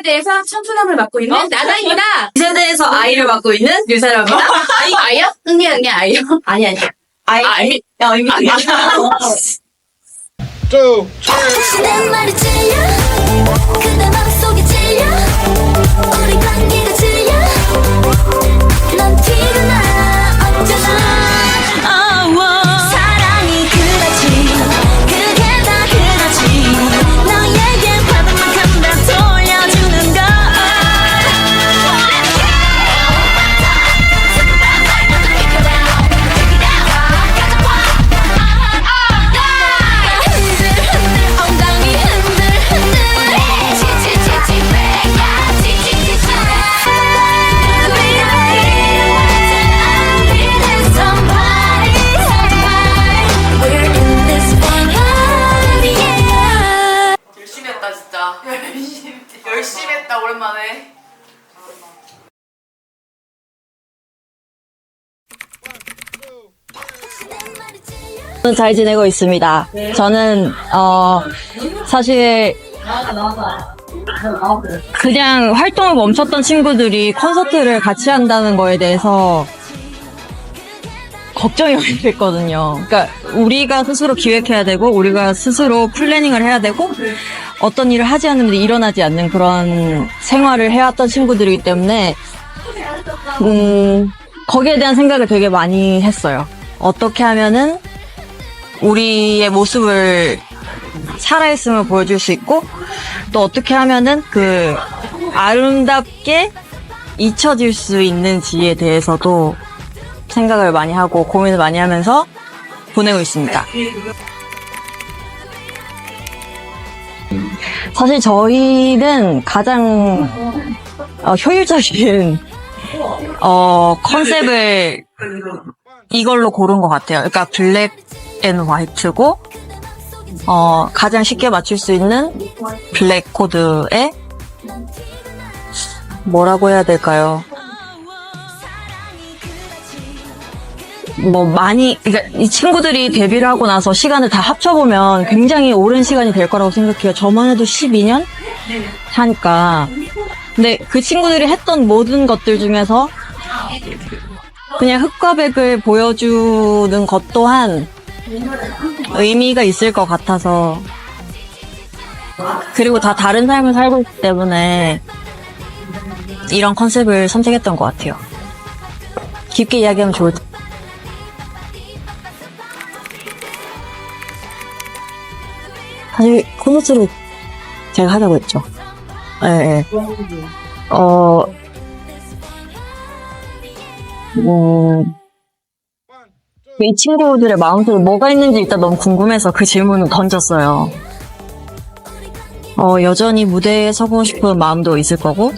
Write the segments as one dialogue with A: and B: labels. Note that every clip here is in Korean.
A: 세대에서 청춘함을 맡고 있는
B: 어?
A: 나나입니다.
B: 이 세대에서 아이를 맡고 있는 유사람입니다.
A: 아이, 아이요? 응애, 응애, 아이요?
B: 아니, 아니. 아이,
A: 아, 아이.
B: 야, 이미.
C: 말이 질려 그대
D: 저는 잘 지내고 있습니다. 저는 어 사실 그냥 활동을 멈췄던 친구들이 콘서트를 같이 한다는 거에 대해서 걱정이 많이 됐거든요. 그러니까 우리가 스스로 기획해야 되고 우리가 스스로 플래닝을 해야 되고 어떤 일을 하지 않으면 일어나지 않는 그런 생활을 해왔던 친구들이기 때문에 음 거기에 대한 생각을 되게 많이 했어요. 어떻게 하면은 우리의 모습을 살아있음을 보여줄 수 있고 또 어떻게 하면은 그 아름답게 잊혀질 수 있는지에 대해서도 생각을 많이 하고 고민을 많이 하면서 보내고 있습니다. 사실 저희는 가장 어, 효율적인 어, 컨셉을 이걸로 고른 것 같아요. 그러니까 블랙 앤 화이트고 어, 가장 쉽게 맞출 수 있는 블랙 코드에 뭐라고 해야 될까요? 뭐 많이 그러니까 이 친구들이 데뷔를 하고 나서 시간을 다 합쳐보면 굉장히 오랜 시간이 될 거라고 생각해요. 저만 해도 12년 하니까. 근데 그 친구들이 했던 모든 것들 중에서 그냥 흑과 백을 보여주는 것 또한 의미가 있을 것 같아서 그리고 다 다른 삶을 살고 있기 때문에 이런 컨셉을 선택했던 것 같아요. 깊게 이야기하면 좋을 텐데. 사실 콘서트를 제가 하자고 했죠. 예, 예. 어, 음, 이 친구들의 마음속에 뭐가 있는지 일단 너무 궁금해서 그 질문을 던졌어요. 어, 여전히 무대에 서고 싶은 마음도 있을 거고,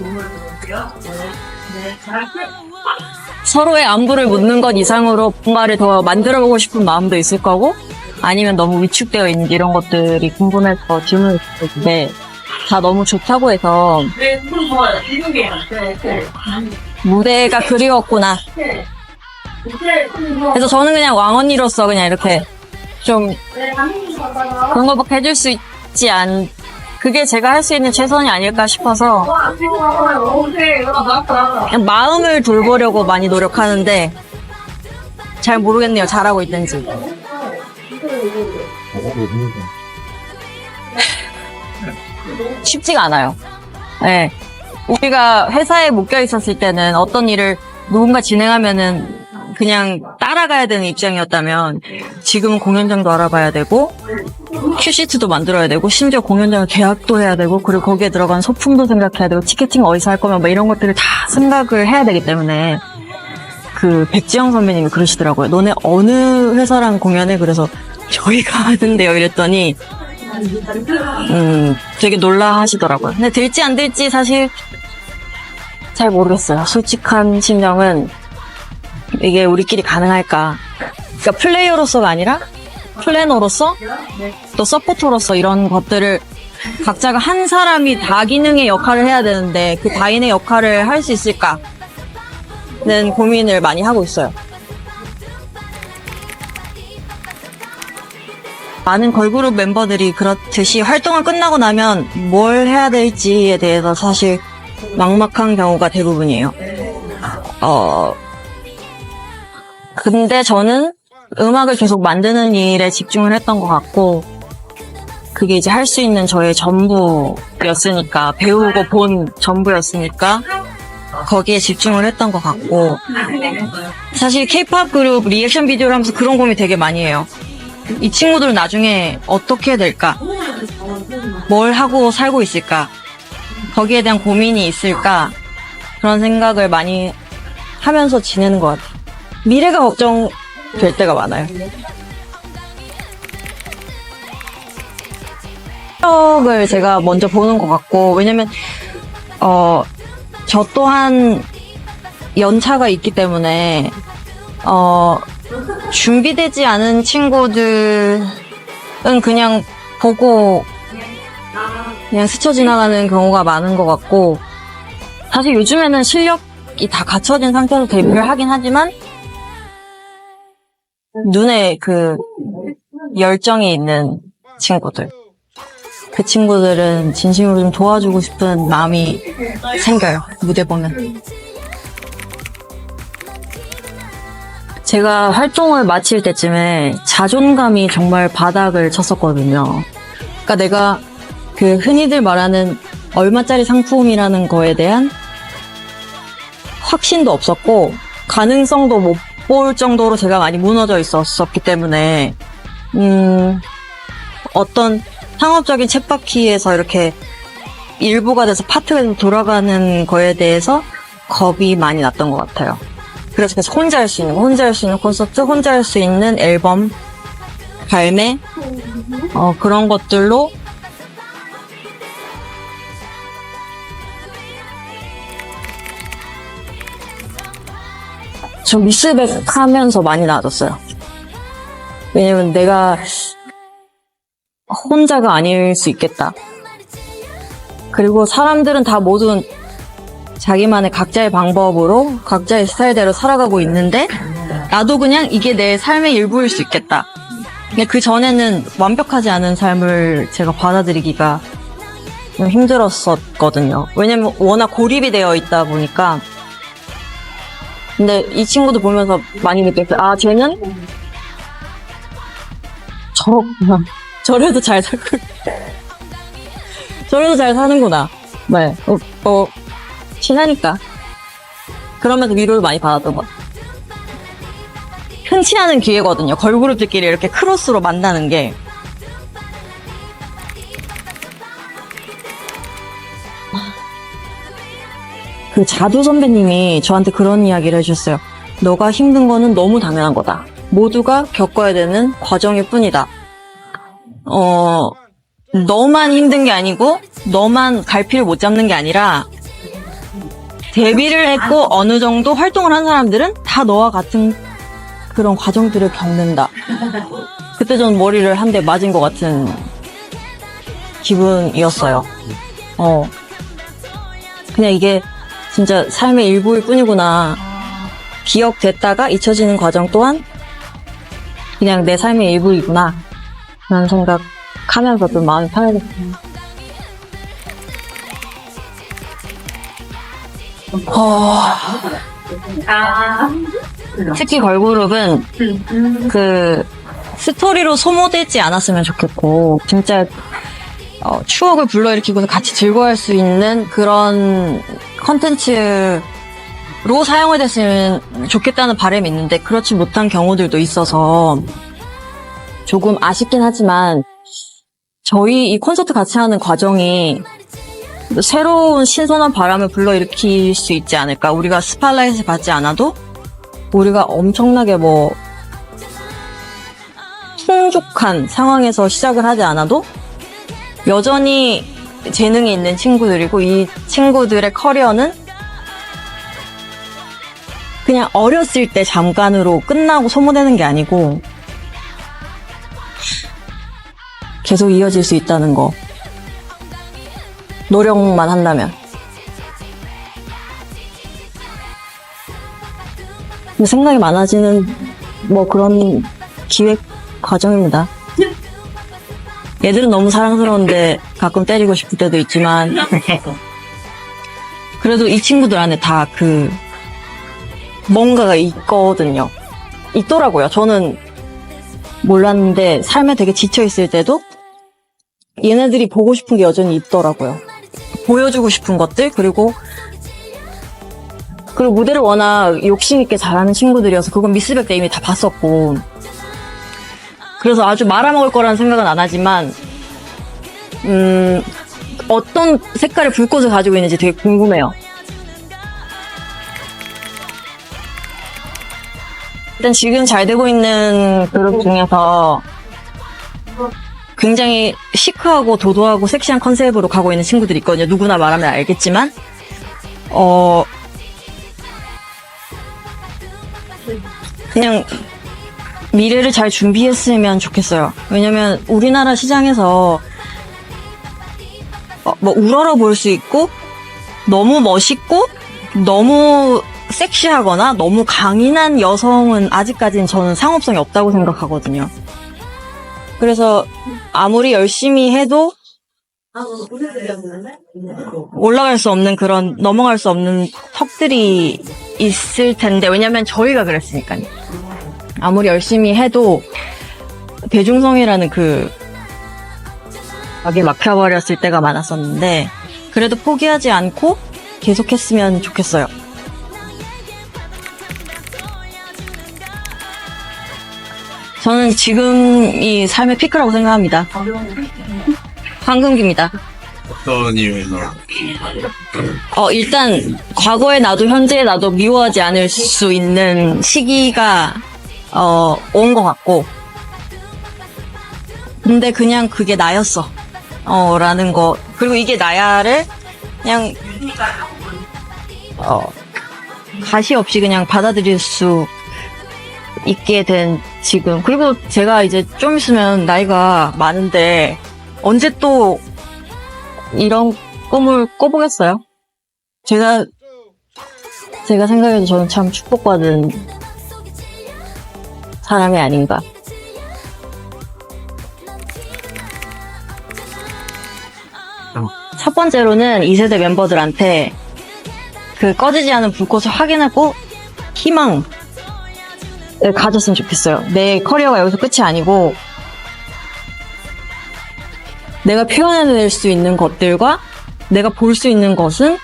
D: 서로의 안부를 묻는 것 이상으로 뭔가를 더 만들어보고 싶은 마음도 있을 거고, 아니면 너무 위축되어 있는 이런 것들이 궁금해서 질문을 드렸는데, 다 너무 좋다고 해서, 무대가 그리웠구나. 그래서 저는 그냥 왕언니로서 그냥 이렇게 좀 그런 것밖에 해줄 수 있지 않, 그게 제가 할 수 있는 최선이 아닐까 싶어서 그냥 마음을 돌보려고 많이 노력하는데 잘 모르겠네요. 잘하고 있는지. 쉽지가 않아요. 네. 우리가 회사에 묶여 있었을 때는 어떤 일을 누군가 진행하면은 그냥 따라가야 되는 입장이었다면 지금은 공연장도 알아봐야 되고 큐시트도 만들어야 되고 심지어 공연장을 계약도 해야 되고 그리고 거기에 들어간 소품도 생각해야 되고 티켓팅 어디서 할 거면 뭐 이런 것들을 다 생각을 해야 되기 때문에 그 백지영 선배님이 그러시더라고요. 너네 어느 회사랑 공연해? 그래서 저희가 하는데요. 이랬더니 음 되게 놀라 하시더라고요. 근데 될지 안 될지 사실 잘 모르겠어요. 솔직한 심정은 이게 우리끼리 가능할까? 그러니까 플레이어로서가 아니라 플래너로서 또 서포터로서 이런 것들을 각자가 한 사람이 다기능의 역할을 해야 되는데 그 다인의 역할을 할 수 있을까는 고민을 많이 하고 있어요. 많은 걸그룹 멤버들이 그렇듯이 활동을 끝나고 나면 뭘 해야 될지에 대해서 사실 막막한 경우가 대부분이에요. 어, 근데 저는 음악을 계속 만드는 일에 집중을 했던 것 같고, 그게 이제 할 수 있는 저의 전부였으니까, 배우고 본 전부였으니까, 거기에 집중을 했던 것 같고, 사실 케이팝 그룹 리액션 비디오를 하면서 그런 고민 되게 많이 해요. 이 친구들은 나중에 어떻게 될까? 뭘 하고 살고 있을까? 거기에 대한 고민이 있을까? 그런 생각을 많이 하면서 지내는 것 같아요. 미래가 걱정 될 때가 많아요. 을 제가 먼저 보는 것 같고, 왜냐면, 어, 저 또한 연차가 있기 때문에, 어, 준비되지 않은 친구들은 그냥 보고 그냥 스쳐 지나가는 경우가 많은 것 같고 사실 요즘에는 실력이 다 갖춰진 상태에서 데뷔를 하긴 하지만 눈에 그 열정이 있는 친구들 그 친구들은 진심으로 좀 도와주고 싶은 마음이 생겨요 무대 보면 제가 활동을 마칠 때쯤에 자존감이 정말 바닥을 쳤었거든요. 그러니까 내가 그 흔히들 말하는 얼마짜리 상품이라는 거에 대한 확신도 없었고 가능성도 못 볼 정도로 제가 많이 무너져 있었었기 때문에 음 어떤 상업적인 챗바퀴에서 이렇게 일부가 돼서 파트가 돌아가는 거에 대해서 겁이 많이 났던 것 같아요. 그래서 계속 혼자 할 수 있는, 거, 혼자 할 수 있는 콘서트, 혼자 할 수 있는 앨범, 발매, 어, 그런 것들로 좀 리스펙 하면서 많이 나아졌어요. 왜냐면 내가 혼자가 아닐 수 있겠다. 그리고 사람들은 다 모두 자기만의 각자의 방법으로 각자의 스타일대로 살아가고 있는데 나도 그냥 이게 내 삶의 일부일 수 있겠다. 근데 그 전에는 완벽하지 않은 삶을 제가 받아들이기가 좀 힘들었었거든요. 왜냐면 워낙 고립이 되어 있다 보니까. 근데 이 친구도 보면서 많이 느꼈어요. 아, 쟤는 저렇구나. 저래도 잘 살고, 저래도 잘 사는구나. 네. 어, 어, 친하니까. 그러면서 위로를 많이 받았던 것 같아요. 흔치 않은 기회거든요. 걸그룹들끼리 이렇게 크로스로 만나는 게. 그 자두 선배님이 저한테 그런 이야기를 해주셨어요. 너가 힘든 거는 너무 당연한 거다. 모두가 겪어야 되는 과정일 뿐이다. 어, 너만 힘든 게 아니고, 너만 갈피를 못 잡는 게 아니라, 데뷔를 했고 어느 정도 활동을 한 사람들은 다 너와 같은 그런 과정들을 겪는다. 그때 전 머리를 한 대 맞은 것 같은 기분이었어요. 어. 그냥 이게 진짜 삶의 일부일 뿐이구나. 기억됐다가 잊혀지는 과정 또한 그냥 내 삶의 일부이구나. 라는 생각 하면서 좀 마음이 편해졌어요. 어, 특히 걸그룹은 그 스토리로 소모되지 않았으면 좋겠고 진짜 어, 추억을 불러일으키고 같이 즐거워할 수 있는 그런 컨텐츠로 사용이 됐으면 좋겠다는 바람이 있는데 그렇지 못한 경우들도 있어서 조금 아쉽긴 하지만 저희 이 콘서트 같이 하는 과정이 새로운 신선한 바람을 불러일으킬 수 있지 않을까. 우리가 스팔라이트를 받지 않아도 우리가 엄청나게 뭐 풍족한 상황에서 시작을 하지 않아도 여전히 재능이 있는 친구들이고 이 친구들의 커리어는 그냥 어렸을 때 잠깐으로 끝나고 소모되는 게 아니고 계속 이어질 수 있다는 거. 노력만 한다면. 생각이 많아지는 뭐 그런 기획 과정입니다. 얘들은 너무 사랑스러운데 가끔 때리고 싶을 때도 있지만 그래도 이 친구들 안에 다 그 뭔가가 있거든요. 있더라고요. 저는 몰랐는데 삶에 되게 지쳐 있을 때도 얘네들이 보고 싶은 게 여전히 있더라고요. 보여주고 싶은 것들 그리고 그리고 무대를 워낙 욕심 있게 잘하는 친구들이어서 그건 미스백 때 이미 다 봤었고 그래서 아주 말아먹을 거라는 생각은 안 하지만 음 어떤 색깔의 불꽃을 가지고 있는지 되게 궁금해요. 일단 지금 잘 되고 있는 그룹 중에서 굉장히 시크하고 도도하고 섹시한 컨셉으로 가고 있는 친구들이 있거든요. 누구나 말하면 알겠지만 어 그냥 미래를 잘 준비했으면 좋겠어요. 왜냐면 우리나라 시장에서 어, 뭐 우러러 볼 수 있고 너무 멋있고 너무 섹시하거나 너무 강인한 여성은 아직까지는 저는 상업성이 없다고 생각하거든요. 그래서 아무리 열심히 해도 올라갈 수 없는 그런 넘어갈 수 없는 턱들이 있을 텐데 왜냐면 저희가 그랬으니까요. 아무리 열심히 해도 대중성이라는 그 벽에 막혀버렸을 때가 많았었는데 그래도 포기하지 않고 계속했으면 좋겠어요. 저는 지금이 삶의 피크라고 생각합니다. 황금기입니다.
E: 어떤 이유에서?
D: 어, 일단, 과거의 나도, 현재의 나도 미워하지 않을 수 있는 시기가, 어, 온 것 같고. 근데 그냥 그게 나였어. 어, 라는 거. 그리고 이게 나야를 그냥, 어, 가시 없이 그냥 받아들일 수 있게 된 지금. 그리고 제가 이제 좀 있으면 나이가 많은데, 언제 또 이런 꿈을 꿔보겠어요? 제가, 제가 생각해도 저는 참 축복받은 사람이 아닌가. 첫 번째로는 2세대 멤버들한테 그 꺼지지 않은 불꽃을 확인하고 희망을 가졌으면 좋겠어요. 내 커리어가 여기서 끝이 아니고 내가 표현해낼 수 있는 것들과 내가 볼 수 있는 것은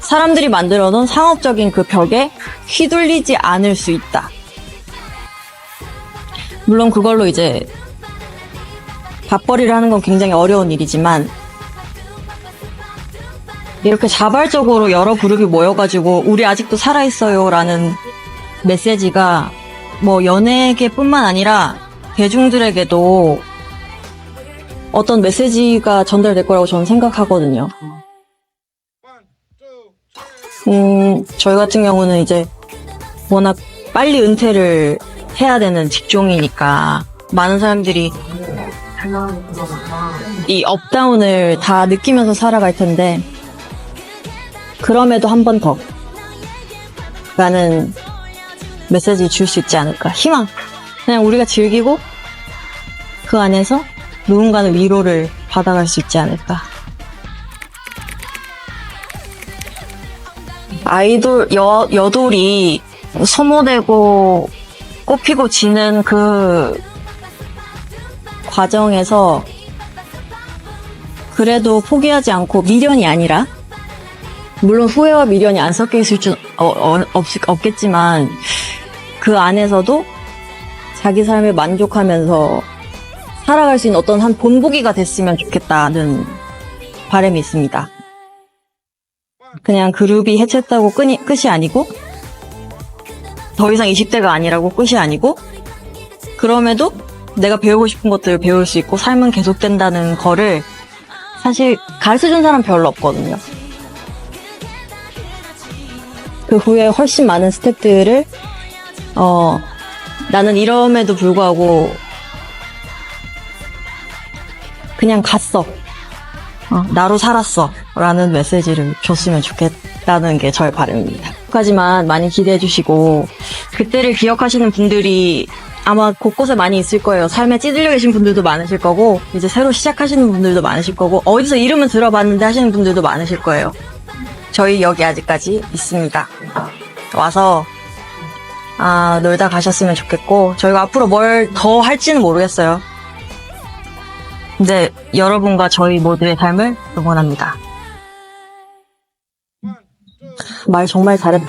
D: 사람들이 만들어 놓은 상업적인 그 벽에 휘둘리지 않을 수 있다. 물론 그걸로 이제 밥벌이를 하는 건 굉장히 어려운 일이지만 이렇게 자발적으로 여러 그룹이 모여가지고 우리 아직도 살아있어요라는 메시지가 뭐 연예계뿐만 아니라 대중들에게도 어떤 메시지가 전달될 거라고 저는 생각하거든요. 음, 저희 같은 경우는 이제 워낙 빨리 은퇴를 해야 되는 직종이니까 많은 사람들이 이 업다운을 다 느끼면서 살아갈 텐데 그럼에도 한 번 더 라는 메시지 줄 수 있지 않을까. 희망. 그냥 우리가 즐기고 그 안에서 누군가는 위로를 받아갈 수 있지 않을까. 아이돌 여, 여돌이 소모되고 꽃피고 지는 그 과정에서 그래도 포기하지 않고 미련이 아니라 물론 후회와 미련이 안 섞여 있을 줄 어, 어, 없, 없겠지만 그 안에서도 자기 삶에 만족하면서 살아갈 수 있는 어떤 한 본보기가 됐으면 좋겠다는 바람이 있습니다. 그냥 그룹이 해체했다고 끝이, 끝이 아니고 더 이상 20대가 아니라고 끝이 아니고 그럼에도 내가 배우고 싶은 것들을 배울 수 있고 삶은 계속된다는 거를 사실 가르쳐 준 사람 별로 없거든요. 그 후에 훨씬 많은 스탭들을 어 나는 이럼에도 불구하고 그냥 갔어. 어, 나로 살았어. 라는 메시지를 줬으면 좋겠다는 게 저의 바람입니다. 하지만 많이 기대해 주시고, 그때를 기억하시는 분들이 아마 곳곳에 많이 있을 거예요. 삶에 찌들려 계신 분들도 많으실 거고, 이제 새로 시작하시는 분들도 많으실 거고, 어디서 이름은 들어봤는데 하시는 분들도 많으실 거예요. 저희 여기 아직까지 있습니다. 와서, 아, 놀다 가셨으면 좋겠고, 저희가 앞으로 뭘 더 할지는 모르겠어요. 근데 여러분과 저희 모두의 삶을 응원합니다. 말 정말 잘했다.